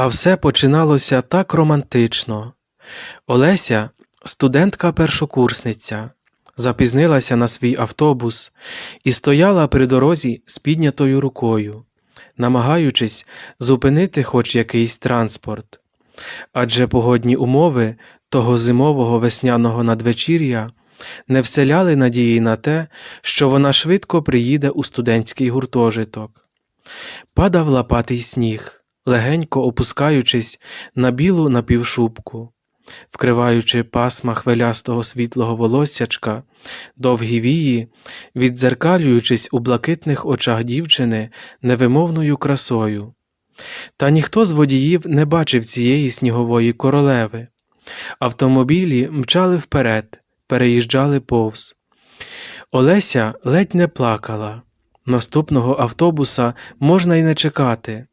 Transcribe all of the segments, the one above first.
А все починалося так романтично. Олеся, студентка-першокурсниця, запізнилася на свій автобус і стояла при дорозі з піднятою рукою, намагаючись зупинити хоч якийсь транспорт. Адже погодні умови того зимового весняного надвечір'я не вселяли надії на те, що вона швидко приїде у студентський гуртожиток. Падав лопатий сніг, легенько опускаючись на білу напівшубку, вкриваючи пасма хвилястого світлого волоссячка, довгі вії, віддзеркалюючись у блакитних очах дівчини невимовною красою. Та ніхто з водіїв не бачив цієї снігової королеви. Автомобілі мчали вперед, переїжджали повз. Олеся ледь не плакала. Наступного автобуса можна й не чекати.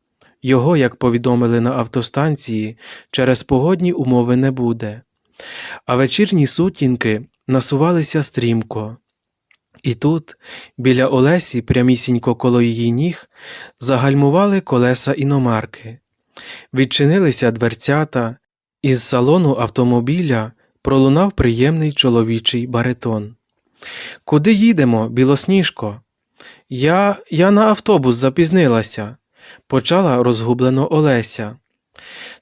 Його, як повідомили на автостанції, через погодні умови не буде. А вечірні сутінки насувалися стрімко. І тут, біля Олесі, прямісінько коло її ніг, загальмували колеса іномарки. Відчинилися дверцята, із салону автомобіля пролунав приємний чоловічий баритон. Куди їдемо, білосніжко? Я, я на автобус запізнилася, почала розгублено Олеся.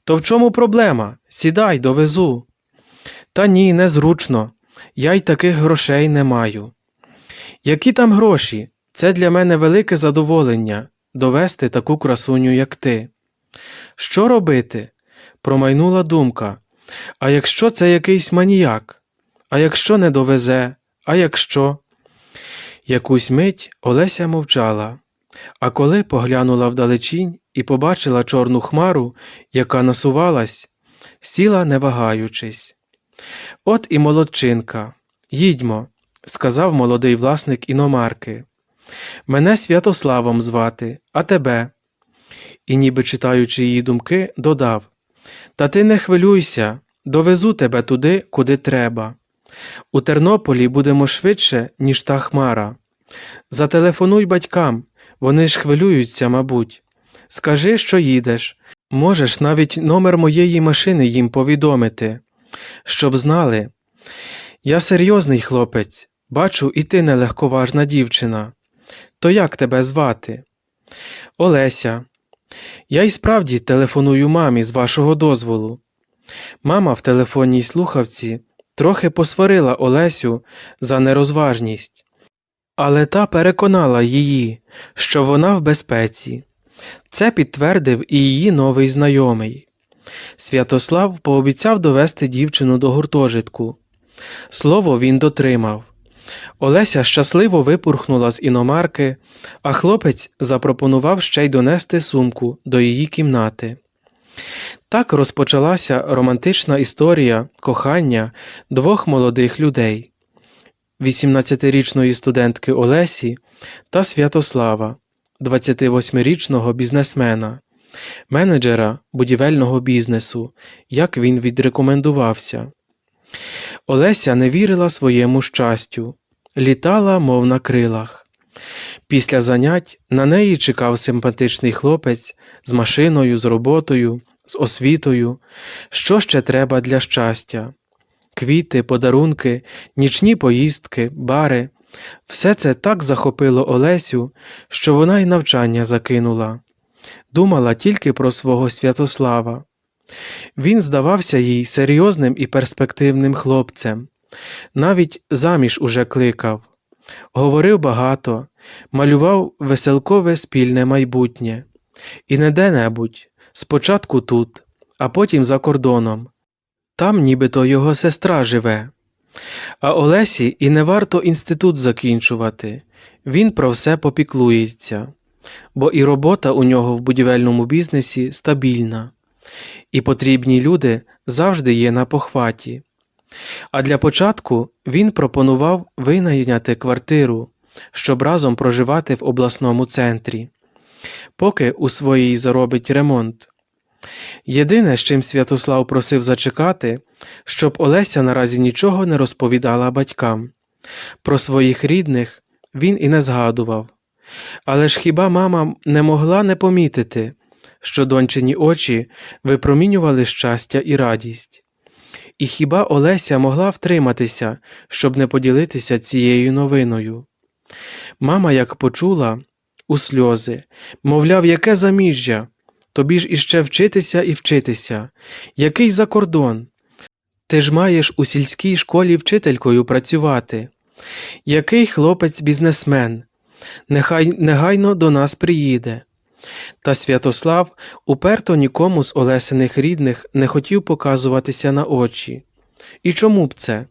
То в чому проблема? Сідай, довезу. Та ні, незручно. Я й таких грошей не маю. Які там гроші? Це для мене велике задоволення довести таку красуню, як ти. Що робити? промайнула думка. А якщо це якийсь маніяк? А якщо не довезе? А якщо? Якусь мить Олеся мовчала, а коли поглянула вдалечінь і побачила чорну хмару, яка насувалась, сіла не вагаючись. От і молодчинка. Їдьмо, сказав молодий власник іномарки. Мене Святославом звати, а тебе. І, ніби читаючи її думки, додав Та ти не хвилюйся, довезу тебе туди, куди треба. У Тернополі будемо швидше, ніж та хмара. Зателефонуй батькам, вони ж хвилюються, мабуть. Скажи, що їдеш. Можеш навіть номер моєї машини їм повідомити, щоб знали. Я серйозний хлопець, бачу, і ти нелегковажна дівчина. То як тебе звати? Олеся. Я й справді телефоную мамі з вашого дозволу. Мама в телефонній слухавці трохи посварила Олесю за нерозважність, але та переконала її, що вона в безпеці. Це підтвердив і її новий знайомий. Святослав пообіцяв довести дівчину до гуртожитку. Слово він дотримав. Олеся щасливо випурхнула з іномарки, а хлопець запропонував ще й донести сумку до її кімнати. Так розпочалася романтична історія кохання двох молодих людей 18-річної студентки Олесі та Святослава, 28-річного бізнесмена, менеджера будівельного бізнесу, як він відрекомендувався. Олеся не вірила своєму щастю, літала, мов на крилах. Після занять на неї чекав симпатичний хлопець з машиною, з роботою, з освітою. Що ще треба для щастя? Квіти, подарунки, нічні поїздки, бари. Все це так захопило Олесю, що вона й навчання закинула. Думала тільки про свого Святослава. Він здавався їй серйозним і перспективним хлопцем, навіть заміж уже кликав, говорив багато, малював веселкове спільне майбутнє, і не де-небудь, спочатку тут, а потім за кордоном. Там нібито його сестра живе. А Олесі і не варто інститут закінчувати, він про все попіклується, бо і робота у нього в будівельному бізнесі стабільна і потрібні люди завжди є на похваті. А для початку він пропонував винайняти квартиру, щоб разом проживати в обласному центрі, поки у своїй заробить ремонт. Єдине, з чим Святослав просив зачекати, щоб Олеся наразі нічого не розповідала батькам. Про своїх рідних він і не згадував. Але ж хіба мама не могла не помітити, що дончині очі випромінювали щастя і радість. І хіба Олеся могла втриматися, щоб не поділитися цією новиною? Мама, як почула, у сльози, мовляв, яке заміжжя, тобі ж іще вчитися і вчитися, який за кордон? Ти ж маєш у сільській школі вчителькою працювати. Який хлопець бізнесмен? Нехай негайно до нас приїде. Та Святослав уперто нікому з Олесиних рідних не хотів показуватися на очі. І чому б це?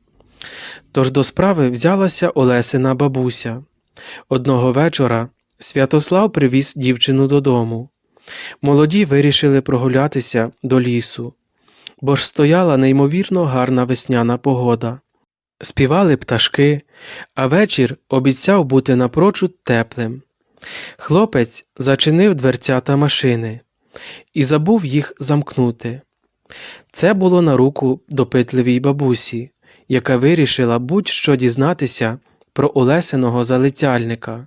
Тож до справи взялася Олесина бабуся. Одного вечора Святослав привіз дівчину додому. Молоді вирішили прогулятися до лісу, бо ж стояла неймовірно гарна весняна погода. Співали пташки, а вечір обіцяв бути напрочуд теплим. Хлопець зачинив дверцята машини і забув їх замкнути. Це було на руку допитливій бабусі, яка вирішила будь-що дізнатися про Олесиного залицяльника.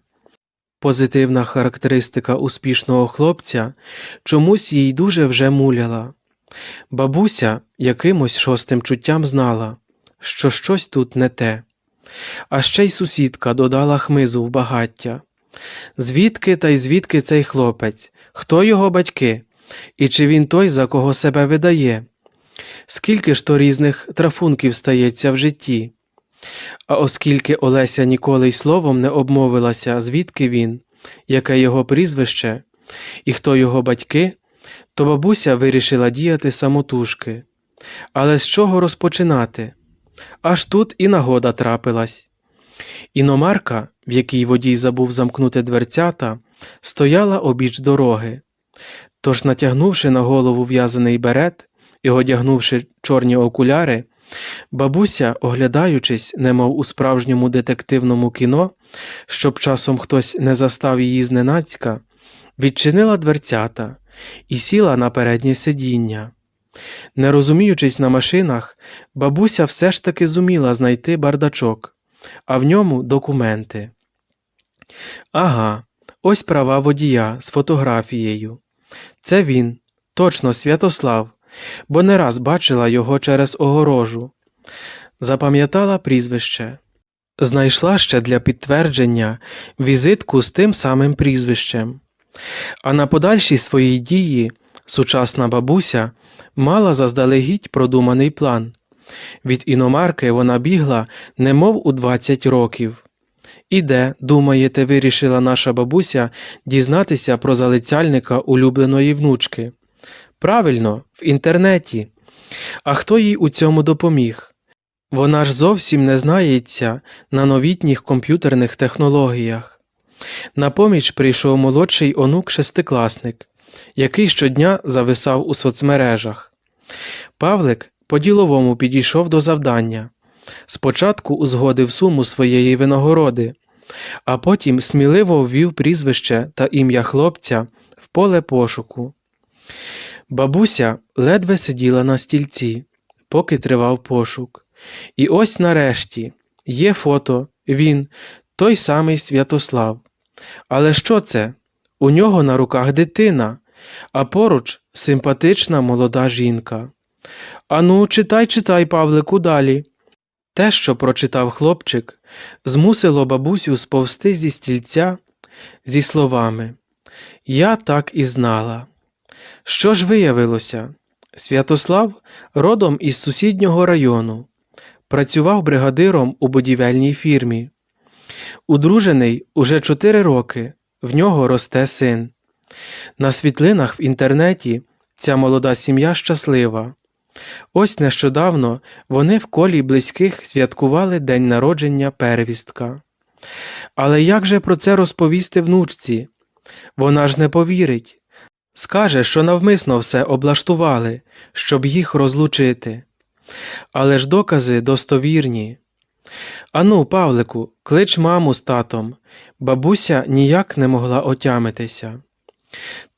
Позитивна характеристика успішного хлопця чомусь їй дуже вже муляла. Бабуся якимось шостим чуттям знала, що щось тут не те. А ще й сусідка додала хмизу в багаття. Звідки та й звідки цей хлопець? Хто його батьки? І чи він той, за кого себе видає? Скільки ж то різних трафунків стається в житті? А оскільки Олеся ніколи й словом не обмовилася, звідки він, яке його прізвище і хто його батьки, то бабуся вирішила діяти самотужки. Але з чого розпочинати? Аж тут і нагода трапилась. Іномарка, в якій водій забув замкнути дверцята, стояла обіч дороги. Тож, натягнувши на голову в'язаний берет і одягнувши чорні окуляри, бабуся, оглядаючись, немов у справжньому детективному кіно, щоб часом хтось не застав її зненацька, відчинила дверцята і сіла на переднє сидіння. Не розуміючись на машинах, бабуся все ж таки зуміла знайти бардачок, а в ньому документи. Ага, ось права водія з фотографією. Це він, точно Святослав, бо не раз бачила його через огорожу. Запам'ятала прізвище. Знайшла ще для підтвердження візитку з тим самим прізвищем. А на подальші свої дії сучасна бабуся мала заздалегідь продуманий план. Від іномарки вона бігла немов у 20 років. І де, думаєте, вирішила наша бабуся дізнатися про залицяльника улюбленої внучки? Правильно, в інтернеті. А хто їй у цьому допоміг? Вона ж зовсім не знається на новітніх комп'ютерних технологіях. На поміч прийшов молодший онук шестикласник, який щодня зависав у соцмережах. Павлик по-діловому підійшов до завдання. Спочатку узгодив суму своєї винагороди, а потім сміливо ввів прізвище та ім'я хлопця в поле пошуку. Бабуся ледве сиділа на стільці, поки тривав пошук. І ось нарешті є фото, він, той самий Святослав. Але що це? У нього на руках дитина, а поруч симпатична молода жінка. Ану, читай, читай, Павлику, далі. Те, що прочитав хлопчик, змусило бабусю сповзти зі стільця зі словами Я так і знала. Що ж виявилося? Святослав родом із сусіднього району, працював бригадиром у будівельній фірмі. Удружений уже чотири роки, в нього росте син. На світлинах в інтернеті ця молода сім'я щаслива. Ось нещодавно вони в колі близьких святкували день народження первістка. Але як же про це розповісти внучці? Вона ж не повірить. Скаже, що навмисно все облаштували, щоб їх розлучити. Але ж докази достовірні. Ану, Павлику, клич маму з татом. Бабуся ніяк не могла отямитися.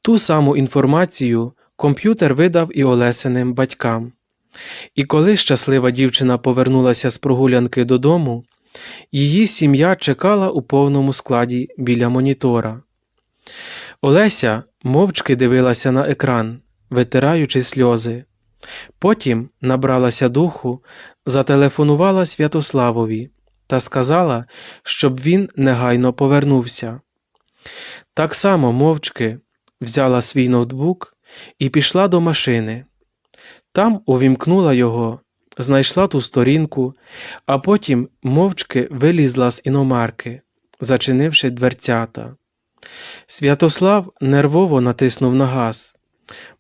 Ту саму інформацію комп'ютер видав і Олесиним батькам. І коли щаслива дівчина повернулася з прогулянки додому, її сім'я чекала у повному складі біля монітора. Олеся мовчки дивилася на екран, витираючи сльози. Потім набралася духу, зателефонувала Святославові та сказала, щоб він негайно повернувся. Так само мовчки взяла свій ноутбук і пішла до машини. Там увімкнула його, знайшла ту сторінку, а потім мовчки вилізла з іномарки, зачинивши дверцята. Святослав нервово натиснув на газ.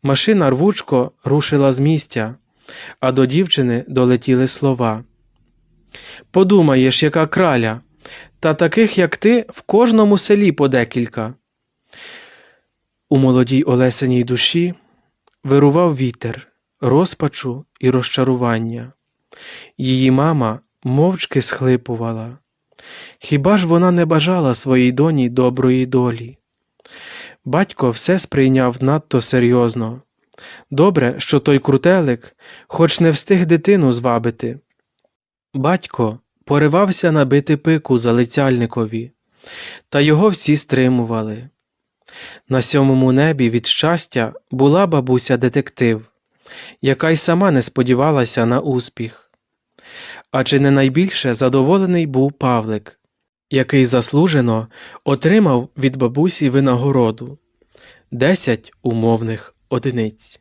Машина рвучко рушила з місця, а до дівчини долетіли слова. Подумаєш, яка краля, та таких, як ти, в кожному селі по декілька. У молодій Олесеній душі вирував вітер, розпачу і розчарування. Її мама мовчки схлипувала. Хіба ж вона не бажала своїй доні доброї долі? Батько все сприйняв надто серйозно. Добре, що той крутелик хоч не встиг дитину звабити. Батько поривався набити пику залицяльникові, та його всі стримували. На сьомому небі від щастя була бабуся детектив, яка й сама не сподівалася на успіх. А чи не найбільше задоволений був Павлик, який заслужено отримав від бабусі винагороду десять умовних одиниць.